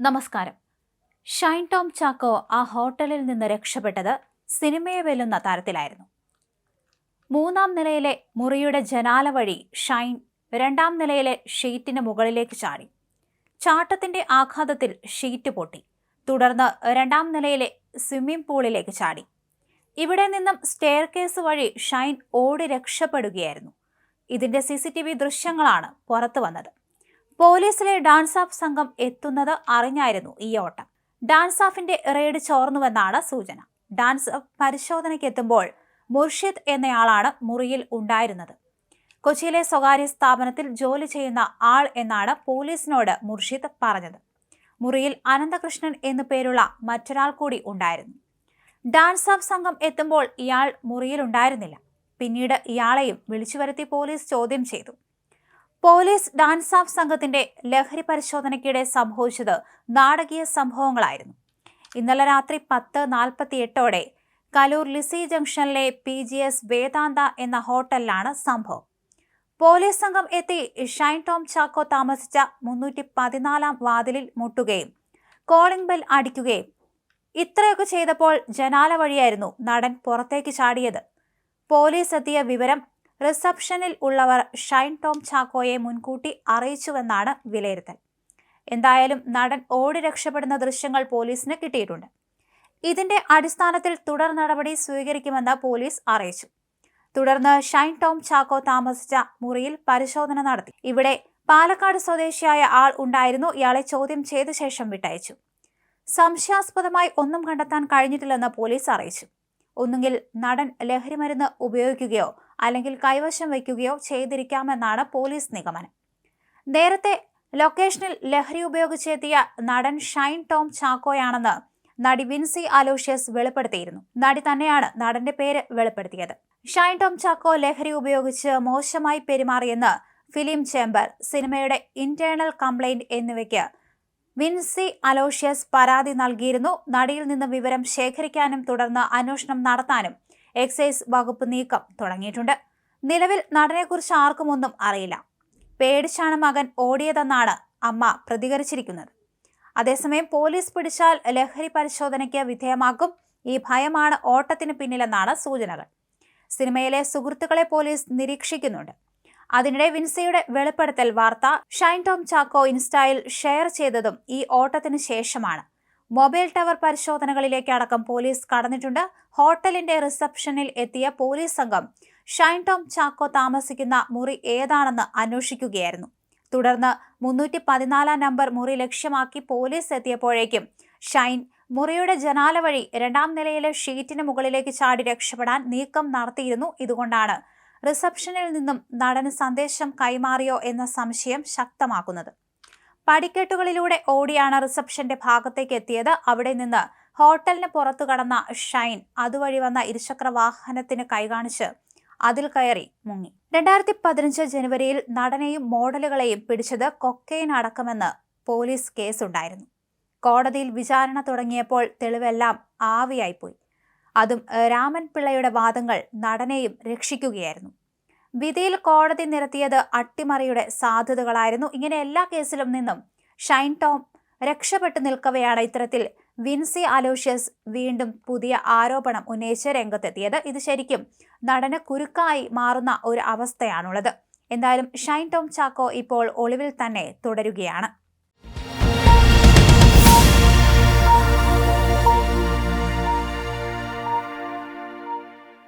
നമസ്കാരം. ഷൈൻ ടോം ചാക്കോ ആ ഹോട്ടലിൽ നിന്ന് രക്ഷപ്പെട്ടത് സിനിമയെ വെല്ലുന്ന തരത്തിലായിരുന്നു. മൂന്നാം നിലയിലെ മുറിയുടെ ജനാല വഴി ഷൈൻ രണ്ടാം നിലയിലെ ഷീറ്റിന് മുകളിലേക്ക് ചാടി. ചാട്ടത്തിന്റെ ആഘാതത്തിൽ ഷീറ്റ് പൊട്ടി. തുടർന്ന് രണ്ടാം നിലയിലെ സ്വിമ്മിംഗ് പൂളിലേക്ക് ചാടി. ഇവിടെ നിന്നും സ്റ്റെയർ കേസ് വഴി ഷൈൻ ഓടി രക്ഷപ്പെടുകയായിരുന്നു. ഇതിന്റെ സി ദൃശ്യങ്ങളാണ് പുറത്തു വന്നത്. പോലീസിലെ ഡാൻസ് ഓഫ് സംഘം എത്തുന്നത് അറിഞ്ഞായിരുന്നു ഈ ഓട്ടം. ഡാൻസ് ഓഫിന്റെ റെയ്ഡ് ചോർന്നുവെന്നാണ് സൂചന. ഡാൻസ് പരിശോധനയ്ക്ക് എത്തുമ്പോൾ മുർഷിദ് എന്നയാളാണ് മുറിയിൽ ഉണ്ടായിരുന്നത്. കൊച്ചിയിലെ സ്വകാര്യ സ്ഥാപനത്തിൽ ജോലി ചെയ്യുന്ന ആൾ എന്നാണ് പോലീസിനോട് മുർഷിദ് പറഞ്ഞത്. മുറിയിൽ അനന്തകൃഷ്ണൻ എന്നു പേരുള്ള മറ്റൊരാൾ കൂടി ഉണ്ടായിരുന്നു. ഡാൻസ് ഓഫ് സംഘം എത്തുമ്പോൾ ഇയാൾ മുറിയിലുണ്ടായിരുന്നില്ല പിന്നീട് ഇയാളെയും വിളിച്ചു വരുത്തി പോലീസ് ചോദ്യം ചെയ്തു. പോലീസ് ഡാൻസ് ഓഫ് സംഘത്തിന്റെ ലഹരി പരിശോധനയ്ക്കിടെ സംഭവിച്ചത് നാടകീയ സംഭവങ്ങളായിരുന്നു. ഇന്നലെ രാത്രി പത്ത് നാൽപ്പത്തി എട്ടോടെ കലൂർ ലിസി ജംഗ്ഷനിലെ പി ജി എസ് വേദാന്ത എന്ന ഹോട്ടലിലാണ് സംഭവം. പോലീസ് സംഘം എത്തി ഷൈൻ ടോം ചാക്കോ താമസിച്ച മുന്നൂറ്റി പതിനാലാം വാതിലിൽ മുട്ടുകയും കോളിംഗ് ബെൽ അടിക്കുകയും ഇത്രയൊക്കെ ചെയ്തപ്പോൾ ജനാല വഴിയായിരുന്നു നടൻ പുറത്തേക്ക് ചാടിയത്. പോലീസ് എത്തിയ വിവരം റിസപ്ഷനിൽ ഉള്ളവർ ഷൈൻ ടോം ചാക്കോയെ മുൻകൂട്ടി അറിയിച്ചുവെന്നാണ് വിലയിരുത്തൽ. എന്തായാലും നടൻ ഓടി രക്ഷപ്പെടുന്ന ദൃശ്യങ്ങൾ പോലീസിന് കിട്ടിയിട്ടുണ്ട്. ഇതിന്റെ അടിസ്ഥാനത്തിൽ തുടർ നടപടി സ്വീകരിക്കുമെന്ന് പോലീസ് അറിയിച്ചു. തുടർന്ന് ഷൈൻ ടോം ചാക്കോ താമസിച്ച മുറിയിൽ പരിശോധന നടത്തി. ഇവിടെ പാലക്കാട് സ്വദേശിയായ ആൾ ഉണ്ടായിരുന്നു. ഇയാളെ ചോദ്യം ചെയ്ത ശേഷം വിട്ടയച്ചു. സംശയാസ്പദമായി ഒന്നും കണ്ടെത്താൻ കഴിഞ്ഞിട്ടില്ലെന്ന് പോലീസ് അറിയിച്ചു. ഒന്നുകിൽ നടൻ ലഹരിമരുന്ന് ഉപയോഗിക്കുകയോ അല്ലെങ്കിൽ കൈവശം വയ്ക്കുകയോ ചെയ്തിരിക്കാമെന്നാണ് പോലീസ് നിഗമനം. നേരത്തെ ലൊക്കേഷനിൽ ലഹരി ഉപയോഗിച്ചെത്തിയ നടൻ ഷൈൻ ടോം ചാക്കോയാണെന്ന് നടി വിൻസി അലോഷ്യസ് വെളിപ്പെടുത്തിയിരുന്നു. നടി തന്നെയാണ് നടന്റെ പേര് വെളിപ്പെടുത്തിയത്. ഷൈൻ ടോം ചാക്കോ ലഹരി ഉപയോഗിച്ച് മോശമായി പെരുമാറിയെന്ന് ഫിലിം ചേംബർ സിനിമയുടെ ഇന്റേണൽ കംപ്ലൈന്റ് എന്നിവയ്ക്ക് വിൻസി അലോഷ്യസ് പരാതി നൽകിയിരുന്നു. നടിയിൽ നിന്ന് വിവരം ശേഖരിക്കാനും തുടർന്ന് അന്വേഷണം നടത്താനും എക്സൈസ് വകുപ്പ് നീക്കം തുടങ്ങിയിട്ടുണ്ട്. നിലവിൽ നടനെക്കുറിച്ച് ആർക്കും ഒന്നും അറിയില്ല. പേടിച്ചാണ് മകൻ ഓടിയതെന്നാണ് അമ്മ പ്രതികരിച്ചിരിക്കുന്നത്. അതേസമയം പോലീസ് പിടിച്ചാൽ ലഹരി പരിശോധനയ്ക്ക് വിധേയമാക്കും ഈ ഭയമാണ് ഓട്ടത്തിന് പിന്നിലെന്നാണ് സൂചനകൾ. സിനിമയിലെ സുഹൃത്തുക്കളെ പോലീസ് നിരീക്ഷിക്കുന്നുണ്ട്. അതിനിടെ വിൻസയുടെ വെളിപ്പെടുത്തൽ വാർത്ത ഷൈൻ ടോം ചാക്കോ ഇൻസ്റ്റയിൽ ഷെയർ ചെയ്തതും ഈ ഓട്ടത്തിന് ശേഷമാണ്. മൊബൈൽ ടവർ പരിശോധനകളിലേക്ക് അടക്കം പോലീസ് കടന്നിട്ടുണ്ട്. ഹോട്ടലിന്റെ റിസപ്ഷനിൽ എത്തിയ പോലീസ് സംഘം ഷൈൻ ടോം ചാക്കോ താമസിക്കുന്ന മുറി ഏതാണെന്ന് അന്വേഷിക്കുകയായിരുന്നു. തുടർന്ന് മുന്നൂറ്റി പതിനാലാം നമ്പർ മുറി ലക്ഷ്യമാക്കി പോലീസ് എത്തിയപ്പോഴേക്കും ഷൈൻ മുറിയുടെ ജനാല വഴി രണ്ടാം നിലയിലെ ഷീറ്റിന് മുകളിലേക്ക് ചാടി രക്ഷപ്പെടാൻ നീക്കം നടത്തിയിരുന്നു. ഇതുകൊണ്ടാണ് റിസപ്ഷനിൽ നിന്നും നടന് സന്ദേശം കൈമാറിയോ എന്ന സംശയം ശക്തമാക്കുന്നത്. പടിക്കെട്ടുകളിലൂടെ ഓടിയാണ് റിസപ്ഷന്റെ ഭാഗത്തേക്ക് എത്തിയത്. അവിടെ നിന്ന് ഹോട്ടലിന് പുറത്തു കടന്ന ഷൈൻ അതുവഴി വന്ന ഇരുചക്ര വാഹനത്തിന് കൈകാണിച്ച് അതിൽ കയറി മുങ്ങി. രണ്ടായിരത്തി പതിനഞ്ച് ജനുവരിയിൽ നടനെയും മോഡലുകളെയും പിടിച്ചത് കൊക്കൈൻ അടക്കമെന്ന് പോലീസ് കേസുണ്ടായിരുന്നു. കോടതിയിൽ വിചാരണ തുടങ്ങിയപ്പോൾ തെളിവെല്ലാം ആവിയായിപ്പോയി. അതും രാമൻ പിള്ളയുടെ വാദങ്ങൾ നടനെയും രക്ഷിക്കുകയായിരുന്നു. വിധിയിൽ കോടതി നിരത്തിയത് അട്ടിമറിയുടെ സാധ്യതകളായിരുന്നു. ഇങ്ങനെ എല്ലാ കേസിലും നിന്നും ഷൈൻ ടോം രക്ഷപ്പെട്ടു നിൽക്കവെയാണ് ഇത്തരത്തിൽ വിൻസി അലോഷ്യസ് വീണ്ടും പുതിയ ആരോപണം ഉന്നയിച്ച് രംഗത്തെത്തിയത്. ഇത് ശരിക്കും നടന് കുരുക്കായി മാറുന്ന ഒരു അവസ്ഥയാണുള്ളത്. എന്തായാലും ഷൈൻ ടോം ചാക്കോ ഇപ്പോൾ ഒളിവിൽ തന്നെ തുടരുകയാണ്.